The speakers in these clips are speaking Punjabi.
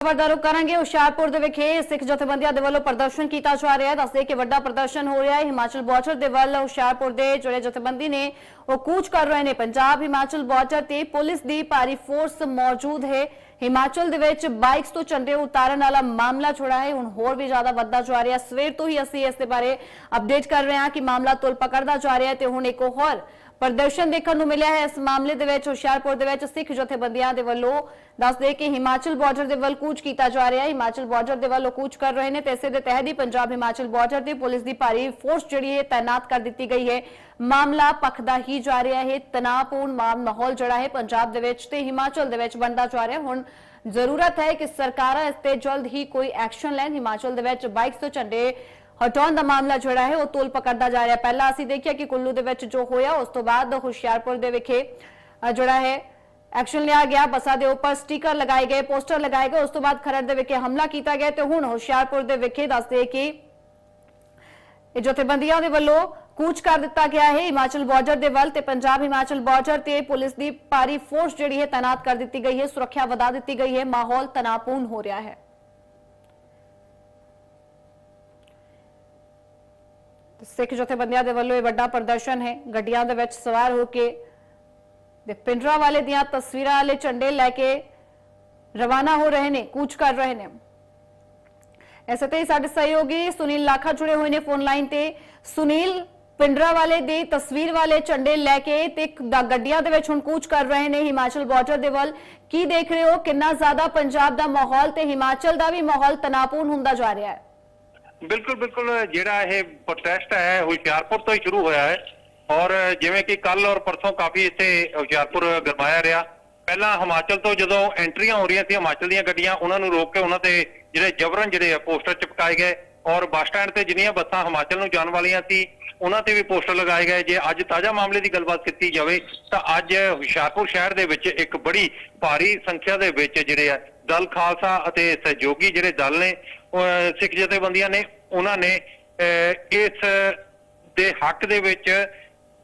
ਖਬਰਦਾਰ ਕਰਾਂਗੇ। ਹੁਸ਼ਿਆਰਪੁਰ ਦੇ ਵਿਖੇ ਸਿੱਖ ਜਥੇਬੰਦੀਆਂ ਦੇ ਵੱਲੋਂ ਪ੍ਰਦਰਸ਼ਨ ਕੀਤਾ ਜਾ ਰਿਹਾ ਹੈ। ਦੱਸਦੇ ਕਿ ਵੱਡਾ ਪ੍ਰਦਰਸ਼ਨ ਹੋ ਰਿਹਾ ਹੈ। ਹਿਮਾਚਲ ਬਾਰਡਰ ਦੇ ਵੱਲ ਹੁਸ਼ਿਆਰਪੁਰ ਦੇ ਜਿਹੜੇ ਜਥੇਬੰਦੀ ਨੇ, ਉਹ ਕੂਚ ਕਰ ਰਹੇ ਨੇ। ਪੰਜਾਬ ਹਿਮਾਚਲ ਬਾਰਡਰ ਤੇ ਪੁਲਿਸ ਦੀ ਭਾਰੀ ਫੋਰਸ ਮੌਜੂਦ ਹੈ। ਹਿਮਾਚਲ ਦੇ ਵਿੱਚ ਬਾਈਕਸ ਤੋਂ ਝੰਡੇ ਉਤਾਰਨ ਵਾਲਾ ਮਾਮਲਾ ਛੋੜਾ ਹੈ। ਹੁਣ ਹੋਰ ਵੀ ਜ਼ਿਆਦਾ ਵੱਧਦਾ ਜਾ ਰਿਹਾ ਸਵੇਰ ਤੋਂ ਹੀ ਅਸੀਂ ਇਸ ਦੇ ਬਾਰੇ ਅਪਡੇਟ ਕਰ ਰਹੇ ਹਾਂ ਕਿ ਮਾਮਲਾ ਤੁਲ ਪਕੜਦਾ ਜਾ ਰਿਹਾ ਤੇ ਹੁਣ ਇੱਕ ਹੋਰ ਪ੍ਰਦਰਸ਼ਨ ਦੇਖਣ ਨੂੰ ਮਿਲਿਆ ਹੈ। ਇਸ ਮਾਮਲੇ ਦੇ ਵਿੱਚ ਹੁਸ਼ਿਆਰਪੁਰ ਦੇ ਵਿੱਚ ਸਿੱਖ ਜਥੇਬੰਦੀਆਂ ਦੇ ਵੱਲੋਂ ਦੱਸਦੇ ਕਿ ਹਿਮਾਚਲ ਬਾਰਡਰ ਦੇ ਵੱਲ ਕੂਚ ਕੀਤਾ ਜਾ ਰਿਹਾ ਹੈ। ਹਿਮਾਚਲ ਬਾਰਡਰ ਦੇ ਵੱਲ ਕੂਚ ਕਰ ਰਹੇ ਨੇ ਤੇ ਇਸੇ ਦੇ ਤਹਿਤ ਹੀ ਪੰਜਾਬ ਹਿਮਾਚਲ ਬਾਰਡਰ ਤੇ ਪੁਲਿਸ ਦੀ ਭਾਰੀ ਫੋਰਸ ਜਿਹੜੀ ਹੈ, ਤਾਇਨਾਤ ਕਰ ਦਿੱਤੀ ਗਈ ਹੈ। ਮਾਮਲਾ ਪਖਦਾ ਹੀ ਜਾ ਰਿਹਾ ਹੈ। ਤਣਾਅਪੂਰਨ ਮਾਹੌਲ ਜਿਹੜਾ ਹੈ ਪੰਜਾਬ ਦੇ ਵਿੱਚ ਤੇ ਹਿਮਾਚਲ ਦੇ ਵਿੱਚ ਬਣਦਾ ਜਾ ਰਿਹਾ। ਹੁਣ ਜ਼ਰੂਰਤ ਹੈ ਕਿ ਸਰਕਾਰਾਂ ਇਸ ਤੇ ਜਲਦ ਹੀ ਕੋਈ ਐਕਸ਼ਨ ਲੈਣ। ਹਿਮਾਚਲ ਦੇ ਵਿੱਚ ਬਾਈਕਸ ਤੋਂ ਝੰਡੇ ਹਟਾਉਣ ਦਾ ਮਾਮਲਾ ਜਿਹੜਾ ਹੈ, ਉਹ ਤੋਲ ਪਕੜਦਾ ਜਾ ਰਿਹਾ। ਪਹਿਲਾਂ ਅਸੀਂ ਦੇਖਿਆ ਕਿ ਕੁੱਲੂ ਦੇ ਵਿੱਚ ਜੋ ਹੋਇਆ, ਉਸ ਤੋਂ ਬਾਅਦ ਹੁਸ਼ਿਆਰਪੁਰ ਦੇ ਵਿਖੇ ਜਿਹੜਾ ਹੈ, ਐਕਸ਼ਨ ਲਿਆ ਗਿਆ। ਬੱਸਾਂ ਦੇ ਉੱਪਰ ਸਟicker ਲਗਾਏ ਗਏ, ਪੋਸਟਰ ਲਗਾਏ ਗਏ। ਉਸ ਤੋਂ ਬਾਅਦ ਖਰੜ ਦੇ ਵਿਖੇ ਹਮਲਾ ਕੀਤਾ ਗਿਆ ਤੇ ਹੁਣ ਹੁਸ਼ਿਆਰਪੁਰ ਦੇ ਵਿਖੇ ਦੱਸਦੇ ਕਿ ਇਹ ਜਥੇਬੰਦੀਆਂ ਦੇ ਵੱਲੋਂ ਕੂਚ ਕਰ ਦਿੱਤਾ ਗਿਆ ਹੈ। ਹਿਮਾਚਲ ਬਾਰਡਰ ਦੇ ਵੱਲ ਤੇ ਪੰਜਾਬ ਹਿਮਾਚਲ ਬਾਰਡਰ ਤੇ ਪੁਲਿਸ ਦੀ ਭਾਰੀ ਫੋਰਸ ਜਿਹੜੀ ਹੈ ਤਾਇਨਾਤ ਕਰ ਦਿੱਤੀ ਗਈ ਹੈ। ਸੁਰੱਖਿਆ ਵਧਾ ਦਿੱਤੀ ਗਈ ਹੈ। ਮਾਹੌਲ ਤਣਾਅਪੂਰਨ ਹੋ ਰਿਹਾ ਹੈ। ਸਿੱਖ ਜਥੇਬੰਦੀਆਂ ਦੇ ਵੱਲੋਂ ਇਹ ਵੱਡਾ ਪ੍ਰਦਰਸ਼ਨ ਹੈ। ਗੱਡੀਆਂ ਦੇ ਵਿੱਚ ਸਵਾਰ ਹੋ ਕੇ ਤੇ ਪਿੰਡਰਾ ਵਾਲੇ ਦੀਆਂ ਤਸਵੀਰਾਂ ਵਾਲੇ ਝੰਡੇ ਲੈ ਕੇ ਰਵਾਨਾ ਹੋ ਰਹੇ ਨੇ, ਕੂਚ ਕਰ ਰਹੇ ਨੇ। ਐਸੇ ਤੇ ਸਾਡੇ ਸਹਿਯੋਗੀ ਸੁਨੀਲ ਲਾਖਾ ਜੁੜੇ ਹੋਏ ਨੇ ਫੋਨ ਲਾਈਨ ਤੇ। ਸੁਨੀਲ, ਪਿੰਡਰਾ ਵਾਲੇ ਦੀ ਤਸਵੀਰ ਵਾਲੇ ਝੰਡੇ ਲੈ ਕੇ ਤੇ ਗੱਡੀਆਂ ਦੇ ਵਿੱਚ ਹੁਣ ਕੂਚ ਕਰ ਰਹੇ ਨੇ ਹਿਮਾਚਲ ਬਾਰਡਰ ਦੇ ਵੱਲ। ਕੀ ਦੇਖ ਰਹੇ ਹੋ? ਕਿੰਨਾ ਜ਼ਿਆਦਾ ਪੰਜਾਬ ਦਾ ਮਾਹੌਲ ਤੇ ਹਿਮਾਚਲ ਦਾ ਵੀ ਮਾਹੌਲ ਤਣਾਅਪੂਰਨ ਹੁੰਦਾ ਜਾ ਰਿਹਾ ਹੈ। ਬਿਲਕੁਲ ਬਿਲਕੁਲ, ਜਿਹੜਾ ਇਹ ਪ੍ਰੋਟੈਸਟ ਹੈ ਹੁਸ਼ਿਆਰਪੁਰ ਤੋਂ ਹੀ ਸ਼ੁਰੂ ਹੋਇਆ ਹੈ। ਔਰ ਜਿਵੇਂ ਕਿ ਕੱਲ ਔਰ ਪਰਸੋਂ ਕਾਫੀ ਇੱਥੇ ਹੁਸ਼ਿਆਰਪੁਰ ਗਰਮਾਇਆ ਰਿਹਾ। ਪਹਿਲਾਂ ਹਿਮਾਚਲ ਤੋਂ ਜਦੋਂ ਐਂਟਰੀਆਂ ਹੋ ਰਹੀਆਂ ਸੀ, ਹਿਮਾਚਲ ਦੀਆਂ ਗੱਡੀਆਂ, ਉਹਨਾਂ ਨੂੰ ਰੋਕ ਕੇ ਉਹਨਾਂ ਤੇ ਜਿਹੜੇ ਜਬਰਨ ਜਿਹੜੇ ਆ, ਪੋਸਟਰ ਚਿਪਕਾਏ ਗਏ। ਔਰ ਬੱਸ ਸਟੈਂਡ ਤੇ ਜਿੰਨੀਆਂ ਬੱਸਾਂ ਹਿਮਾਚਲ ਨੂੰ ਜਾਣ ਵਾਲੀਆਂ ਸੀ, ਉਹਨਾਂ ਤੇ ਵੀ ਪੋਸਟਰ ਲਗਾਏ ਗਏ। ਜੇ ਅੱਜ ਤਾਜ਼ਾ ਮਾਮਲੇ ਦੀ ਗੱਲਬਾਤ ਕੀਤੀ ਜਾਵੇ, ਤਾਂ ਅੱਜ ਹੁਸ਼ਿਆਰਪੁਰ ਸ਼ਹਿਰ ਦੇ ਵਿੱਚ ਇੱਕ ਬੜੀ ਭਾਰੀ ਸੰਖਿਆ ਦੇ ਵਿੱਚ ਜਿਹੜੇ ਆ, ਦਲ ਖਾਲਸਾ ਅਤੇ ਸਹਿਯੋਗੀ ਜਿਹੜੇ ਦਲ ਨੇ ਸਿੱਖ ਜਥੇਬੰਦੀਆਂ ਨੇ ਉਹਨਾਂ ਨੇ ਇਸ ਦੇ ਹੱਕ ਦੇ ਵਿੱਚ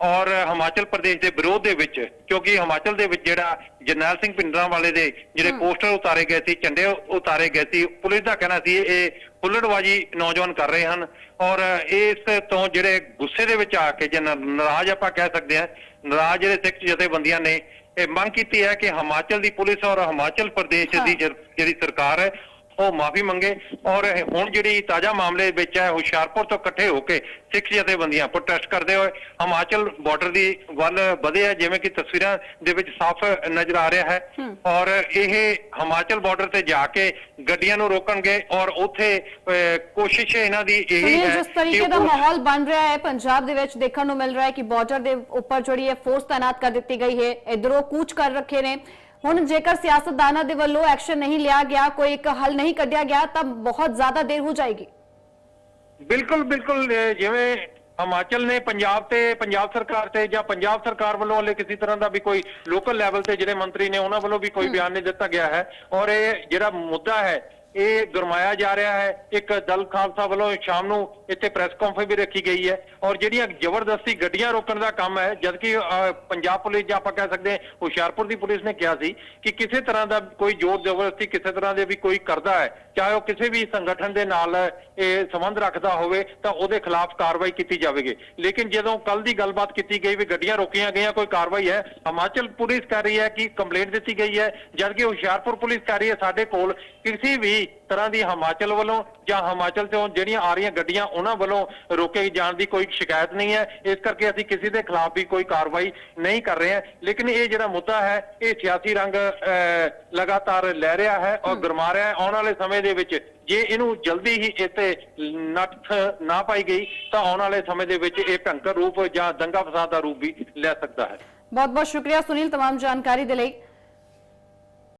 ਔਰ ਹਿਮਾਚਲ ਪ੍ਰਦੇਸ਼ ਦੇ ਵਿਰੋਧ ਦੇ ਵਿੱਚ ਕਿਉਂਕਿ ਹਿਮਾਚਲ ਦੇ ਵਿੱਚ ਜਿਹੜਾ ਜਰਨੈਲ ਸਿੰਘ ਪਿੰਡਰਾਂ ਵਾਲੇ ਦੇ ਜਿਹੜੇ ਪੋਸਟਰ ਉਤਾਰੇ ਗਏ ਸੀ ਝੰਡੇ ਉਤਾਰੇ ਗਏ ਸੀ ਪੁਲਿਸ ਦਾ ਕਹਿਣਾ ਸੀ ਇਹ ਹੁੱਲੜਬਾਜੀ ਨੌਜਵਾਨ ਕਰ ਰਹੇ ਹਨ ਔਰ ਇਸ ਤੋਂ ਜਿਹੜੇ ਗੁੱਸੇ ਦੇ ਵਿੱਚ ਆ ਕੇ ਜੇ ਨਾਰਾਜ਼ ਆਪਾਂ ਕਹਿ ਸਕਦੇ ਹਾਂ ਨਾਰਾਜ਼ ਜਿਹੜੇ ਸਿੱਖ ਜਥੇਬੰਦੀਆਂ ਨੇ ਇਹ ਮੰਗ ਕੀਤੀ ਹੈ ਕਿ ਹਿਮਾਚਲ ਦੀ ਪੁਲਿਸ ਔਰ ਹਿਮਾਚਲ ਪ੍ਰਦੇਸ਼ ਦੀ ਜਿਹੜੀ ਸਰਕਾਰ ਹੈ ਉਹ ਮਾਫੀ ਮੰਗੇ ਔਰ ਹੁਣ ਜਿਹੜੀ ਤਾਜ਼ਾ ਮਾਮਲੇ ਵਿੱਚ ਹੈ ਹੁਸ਼ਿਆਰਪੁਰ ਤੋਂ ਇਕੱਠੇ ਹੋ ਕੇ ਸਿੱਖ ਜਥੇਬੰਦੀਆਂ ਪ੍ਰੋਟੈਸਟ ਕਰਦੇ ਹੋਏ ਹਿਮਾਚਲ ਬਾਰਡਰ ਦੀ ਵੱਲ ਵਧੇ ਆ ਜਿਵੇਂ ਕਿ ਤਸਵੀਰਾਂ ਦੇ ਵਿੱਚ ਸਾਫ਼ ਨਜ਼ਰ ਆ ਰਿਹਾ ਹੈ ਔਰ ਇਹ ਹਿਮਾਚਲ ਬਾਰਡਰ ਤੇ ਜਾ ਕੇ ਗੱਡੀਆਂ ਨੂੰ ਰੋਕਣਗੇ ਔਰ ਉੱਥੇ ਕੋਸ਼ਿਸ਼ ਇਹਨਾਂ ਦੀ ਇਹੀ ਹੈ ਜਿਸ ਤਰੀਕੇ ਦਾ ਮਾਹੌਲ ਬਣ ਰਿਹਾ ਹੈ ਪੰਜਾਬ ਦੇ ਵਿੱਚ ਦੇਖਣ ਨੂੰ ਮਿਲ ਰਿਹਾ ਹੈ ਕਿ ਬਾਰਡਰ ਦੇ ਉੱਪਰ ਜਿਹੜੀ ਹੈ ਫੋਰਸ ਤਾਇਨਾਤ ਕਰ ਦਿੱਤੀ ਗਈ ਹੈ ਇਧਰੋਂ ਕੂਚ ਕਰ ਰੱਖੇ ਨੇ। ਹੁਣ ਜੇਕਰ ਸਿਆਸਤਦਾਨਾਂ ਦੇ ਵੱਲੋਂ ਐਕਸ਼ਨ ਨਹੀਂ ਲਿਆ ਗਿਆ ਕੋਈ ਇੱਕ ਹੱਲ ਨਹੀਂ ਕੱਢਿਆ ਗਿਆ ਤਾਂ ਬਹੁਤ ਜ਼ਿਆਦਾ ਦੇਰ ਹੋ ਜਾਏਗੀ। ਬਿਲਕੁਲ ਬਿਲਕੁਲ ਜਿਵੇਂ ਹਿਮਾਚਲ ਨੇ ਪੰਜਾਬ ਤੇ ਪੰਜਾਬ ਸਰਕਾਰ ਤੇ ਜਾਂ ਪੰਜਾਬ ਸਰਕਾਰ ਵੱਲੋਂ ਹਲੇ ਕਿਸੇ ਤਰ੍ਹਾਂ ਦਾ ਵੀ ਕੋਈ ਲੋਕਲ ਲੈਵਲ ਤੇ ਜਿਹੜੇ ਮੰਤਰੀ ਨੇ ਉਹਨਾਂ ਵੱਲੋਂ ਵੀ ਕੋਈ ਬਿਆਨ ਨਹੀਂ ਦਿੱਤਾ ਗਿਆ ਹੈ। ਔਰ ਇਹ ਜਿਹੜਾ ਮੁੱਦਾ ਹੈ ਇਹ ਗਰਮਾਇਆ ਜਾ ਰਿਹਾ ਹੈ। ਇੱਕ ਦਲ ਖਾਲਸਾ ਵੱਲੋਂ ਸ਼ਾਮ ਨੂੰ ਇੱਥੇ ਪ੍ਰੈਸ ਕਾਨਫਰੰਸ ਵੀ ਰੱਖੀ ਗਈ ਹੈ। ਔਰ ਜਿਹੜੀਆਂ ਜ਼ਬਰਦਸਤੀ ਗੱਡੀਆਂ ਰੋਕਣ ਦਾ ਕੰਮ ਹੈ ਜਦਕਿ ਪੰਜਾਬ ਪੁਲਿਸ ਜਾਂ ਆਪਾਂ ਕਹਿ ਸਕਦੇ ਹਾਂ, ਹੁਸ਼ਿਆਰਪੁਰ ਦੀ ਪੁਲਿਸ ਨੇ ਕਿਹਾ ਸੀ ਕਿ ਕਿਸੇ ਤਰ੍ਹਾਂ ਦਾ ਕੋਈ ਜ਼ੋਰ ਜ਼ਬਰਦਸਤੀ ਕਿਸੇ ਤਰ੍ਹਾਂ ਦੇ ਵੀ ਕੋਈ ਕਰਦਾ ਹੈ, ਚਾਹੇ ਉਹ ਕਿਸੇ ਵੀ ਸੰਗਠਨ ਦੇ ਨਾਲ ਇਹ ਸੰਬੰਧ ਰੱਖਦਾ ਹੋਵੇ, ਤਾਂ ਉਹਦੇ ਖਿਲਾਫ ਕਾਰਵਾਈ ਕੀਤੀ ਜਾਵੇਗੀ। ਲੇਕਿਨ ਜਦੋਂ ਕੱਲ ਦੀ ਗੱਲਬਾਤ ਕੀਤੀ ਗਈ ਵੀ ਗੱਡੀਆਂ ਰੋਕੀਆਂ ਗਈਆਂ, ਕੋਈ ਕਾਰਵਾਈ ਹੈ, ਹਿਮਾਚਲ ਪੁਲਿਸ ਕਰ ਰਹੀ ਹੈ ਕਿ ਕੰਪਲੇਂਟ ਦਿੱਤੀ ਗਈ ਹੈ, ਜਦਕਿ ਹੁਸ਼ਿਆਰਪੁਰ ਪੁਲਿਸ ਕਰ ਰਹੀ ਹੈ ਸਾਡੇ ਕੋਲ ਕਿਸੇ ਵੀ ਤਰ੍ਹਾਂ ਦੀ ਹਿਮਾਚਲ ਵੱਲੋਂ ਜਾਂ ਹਿਮਾਚਲ ਤੋਂ ਜਿਹੜੀਆਂ ਆ ਰਹੀਆਂ ਗੱਡੀਆਂ ਉਹਨਾਂ ਵੱਲੋਂ ਰੋਕੇ ਜਾਣ ਦੀ ਕੋਈ ਸ਼ਿਕਾਇਤ ਨਹੀਂ ਹੈ ਇਸ ਕਰਕੇ ਅਸੀਂ ਕਿਸੇ ਦੇ ਖਿਲਾਫ ਵੀ ਕੋਈ ਕਾਰਵਾਈ ਨਹੀਂ ਕਰ ਰਹੇ ਹਾਂ ਲੇਕਿਨ ਇਹ ਜਿਹੜਾ ਮੁੱਦਾ ਹੈ ਇਹ ਸਿਆਸੀ ਰੰਗ ਅਹ, ਲਗਾਤਾਰ ਲੈ ਰਿਹਾ ਹੈ ਔਰ ਗਰਮਾ ਰਿਹਾ ਹੈ ਆਉਣ ਵਾਲੇ ਸਮੇਂ ਦੇ ਵਿੱਚ ਜੇ ਇਹਨੂੰ ਜਲਦੀ ਹੀ ਇੱਥੇ ਨੱਥ ਨਾ ਪਾਈ ਗਈ ਤਾਂ ਆਉਣ ਵਾਲੇ ਸਮੇਂ ਦੇ ਵਿੱਚ ਇਹ ਭੰਕਰ ਰੂਪ ਜਾਂ ਦੰਗਾ ਫਸਾਦ ਦਾ ਰੂਪ ਵੀ ਲੈ ਸਕਦਾ ਹੈ ਬਹੁਤ ਬਹੁਤ ਸ਼ੁਕਰੀਆ ਸੁਨੀਲ तमाम ਜਾਣਕਾਰੀ ਦੇ ਲਈ